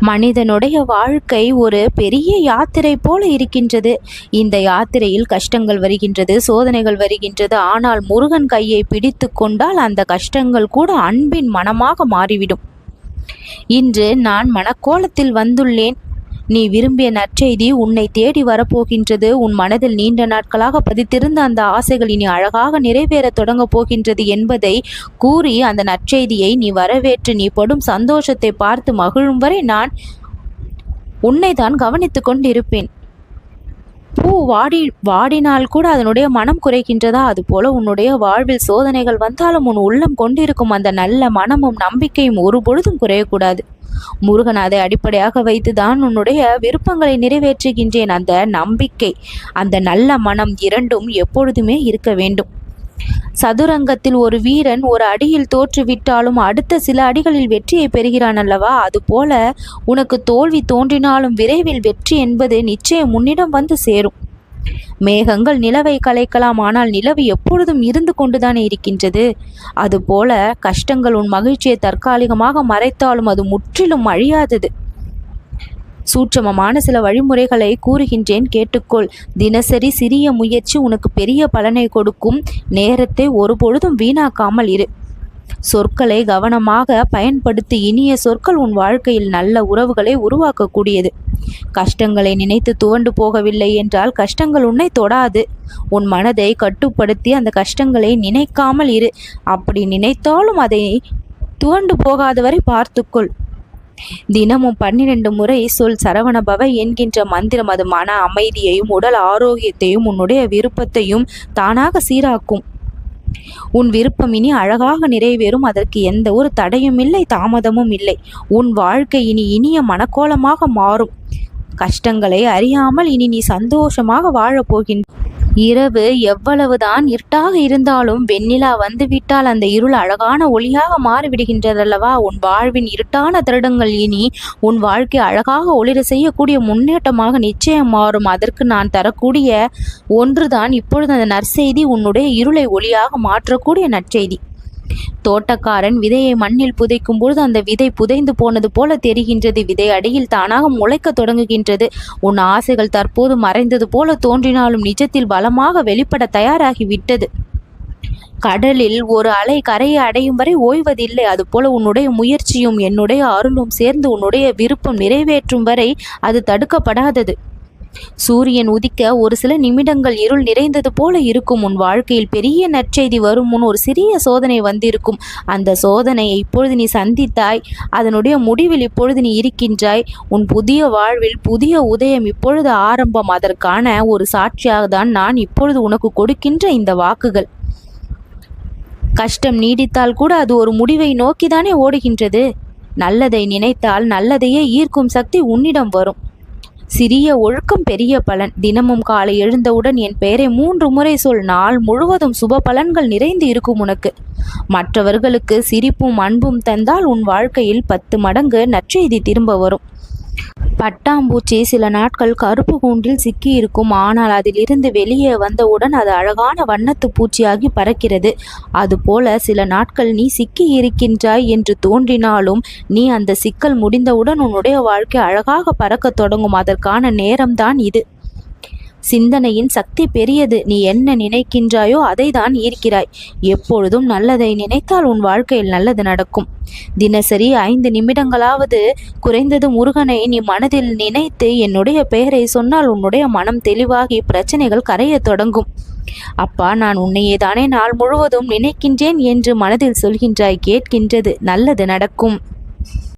மனிதனுடைய வாழ்க்கை ஒரு பெரிய யாத்திரை போல இருக்கின்றது. இந்த யாத்திரையில் கஷ்டங்கள் வருகின்றது சோதனைகள் வருகின்றது. ஆனால் முருகன் கையை பிடித்து கொண்டால் அந்த கஷ்டங்கள் கூட அன்பின் மனமாக மாறிவிடும். இன்று நான் மனக்கோலத்தில் வந்துள்ளேன். நீ விரும்பிய நற்செய்தி உன்னை தேடி வரப்போகின்றது. உன் மனதில் நீண்ட நாட்களாக பதித்திருந்த அந்த ஆசைகள் இனி அழகாக நிறைவேறத் தொடங்கப் போகின்றது என்பதை கூறி அந்த நற்செய்தியை நீ வரவேற்று நீ படும் சந்தோஷத்தை பார்த்து மகிழும் வரை நான் உன்னை தான் கவனித்து கொண்டிருப்பேன். பூ வாடி வாடினால் கூட அதனுடைய மனம் குறைகின்றதா? அதுபோல உன்னுடைய வாழ்வில் சோதனைகள் வந்தாலும் உன் உள்ளம் கொண்டிருக்கும் அந்த நல்ல மனமும் நம்பிக்கையும் ஒரு பொழுதும் குறையக்கூடாது. முருகன் அதை அடிப்படையாக வைத்துதான் உன்னுடைய விருப்பங்களை நிறைவேற்றுகின்றேன். அந்த நம்பிக்கை அந்த நல்ல மனம் இரண்டும் எப்பொழுதுமே இருக்க வேண்டும். சதுரங்கத்தில் ஒரு வீரன் ஒரு அடியில் தோற்றுவிட்டாலும் அடுத்த சில அடிகளில் வெற்றியை பெறுகிறான் அல்லவா? அதுபோல உனக்கு தோல்வி தோன்றினாலும் விரைவில் வெற்றி என்பது நிச்சயம் முன்னிடம் வந்து சேரும். மேகங்கள் நிலவை கலைக்கலாம் ஆனால் நிலவு எப்பொழுதும் இருந்து கொண்டுதானே இருக்கின்றது? அதுபோல கஷ்டங்கள் உன் மகிழ்ச்சியை தற்காலிகமாக மறைத்தாலும் அது முற்றிலும் அழியாதது. சூட்சமமான சில வழிமுறைகளை கூறுகின்றேன் கேட்டுக்கொள். தினசரி சிறிய முயற்சி உனக்கு பெரிய பலனை கொடுக்கும். நேரத்தை ஒருபொழுதும் வீணாக்காமல் இரு. சொற்களை கவனமாக பயன்படுத்தி இனிய சொற்கள் உன் வாழ்க்கையில் நல்ல உறவுகளை உருவாக்கக்கூடியது. கஷ்டங்களை நினைத்து துவண்டு போகவில்லை என்றால் கஷ்டங்கள் உன்னை தொடாது. உன் மனதை கட்டுப்படுத்தி அந்த கஷ்டங்களை நினைக்காமல் இரு. அப்படி நினைத்தாலும் அதை துவண்டு போகாத வரை பார்த்துக்கொள். தினமும் பன்னிரண்டு முறை சொல் சரவணபவ என்கின்ற மந்திரம் அது மன அமைதியையும் உடல் ஆரோக்கியத்தையும் உன்னுடைய விருப்பத்தையும் தானாக சீராக்கும். உன் விருப்பம் இனி அழகாக நிறைவேறும். அதற்கு எந்த ஒரு தடையும் இல்லை தாமதமும் இல்லை. உன் வாழ்க்கை இனி இனிய மனக்கோலமாக மாறும். கஷ்டங்களை அறியாமல் இனி நீ சந்தோஷமாக வாழப் போகின்ற இரவு எவ்வளவுதான் இருட்டாக இருந்தாலும் வெண்ணிலா வந்துவிட்டால் அந்த இருள் அழகான ஒளியாக மாறிவிடுகின்றதல்லவா? உன் வாழ்வின் இருட்டான திருடங்கள் இனி உன் வாழ்க்கை அழகாக ஒளிர செய்யக்கூடிய முன்னேற்றமாக நிச்சயம் மாறும். அதற்கு நான் தரக்கூடிய ஒன்றுதான் இப்பொழுது அந்த நற்செய்தி. உன்னுடைய இருளை ஒளியாக மாற்றக்கூடிய நற்செய்தி. தோட்டக்காரன் விதையை மண்ணில் புதைக்கும் பொழுது அந்த விதை புதைந்து போனது போல தெரிகின்றது. விதை அடியில் தானாக முளைக்க தொடங்குகின்றது. உன் ஆசைகள் தற்போது மறைந்தது போல தோன்றினாலும் நிஜத்தில் பலமாக வெளிப்பட தயாராகிவிட்டது கடலில் ஒரு அலை கரையை அடையும் வரை ஓய்வதில்லை. அதுபோல உன்னுடைய முயற்சியும் என்னுடைய அருளும் சேர்ந்து உன்னுடைய விருப்பம் நிறைவேற்றும் வரை அது தடுக்கப்படாதது. சூரியன் உதிக்க ஒரு சில நிமிடங்கள் இருள் நிறைந்தது போல இருக்கும். உன் வாழ்க்கையில் பெரிய நற்செய்தி வரும். முன் ஒரு சிறிய சோதனை வந்திருக்கும். அந்த சோதனையை இப்பொழுது நீ சந்தித்தாய். அதனுடைய முடிவில் இப்பொழுது நீ இருக்கின்றாய். உன் புதிய வாழ்வில் புதிய உதயம் இப்பொழுது ஆரம்பம். அதற்கான ஒரு சாட்சியாக தான் நான் இப்பொழுது உனக்கு கொடுக்கின்ற இந்த வாக்குகள். கஷ்டம் நீடித்தால் கூட அது ஒரு முடிவை நோக்கிதானே ஓடுகின்றது. நல்லதை நினைத்தால் நல்லதையே ஈர்க்கும் சக்தி உன்னிடம் வரும். சிறிய ஒழுக்கம் பெரிய பலன். தினமும் காலை எழுந்தவுடன் என் பெயரை மூன்று முறை சொல். நாள் முழுவதும் சுப பலன்கள் நிறைந்து இருக்கும் உனக்கு. மற்றவர்களுக்கு சிரிப்பும் அன்பும் தந்தால் உன் வாழ்க்கையில் பத்து மடங்கு நற்செய்தி திரும்ப வரும். பட்டாம்பூச்சி சில நாட்கள் கருப்பு கூண்டில் சிக்கி இருக்கும் ஆனால் அதிலிருந்து வெளியே வந்தவுடன் அது அழகான வண்ணத்து பூச்சியாகி பறக்கிறது. அதுபோல சில நாட்கள் நீ சிக்கி இருக்கின்றாய் என்று தோன்றினாலும் நீ அந்த சிக்கல் முடிந்தவுடன் உன்னுடைய வாழ்க்கை அழகாக பறக்க தொடங்கும். அதற்கான நேரம்தான் இது. சிந்தனையின் சக்தி பெரியது. நீ என்ன நினைக்கின்றாயோ அதை தான் ஈர்க்கிறாய். எப்பொழுதும் நல்லதை நினைத்தால் உன் வாழ்க்கையில் நல்லது நடக்கும். தினசரி ஐந்து நிமிடங்களாவது குறைந்தது முருகனை நீ மனதில் நினைத்து என்னுடைய பெயரை சொன்னால் உன்னுடைய மனம் தெளிவாகி பிரச்சனைகள் கரைய தொடங்கும். அப்பா நான் உன்னையே தானே நாள் முழுவதும் நினைக்கின்றேன் என்று மனதில் சொல்கின்றாய் கேட்கின்றது. நல்லது நடக்கும்.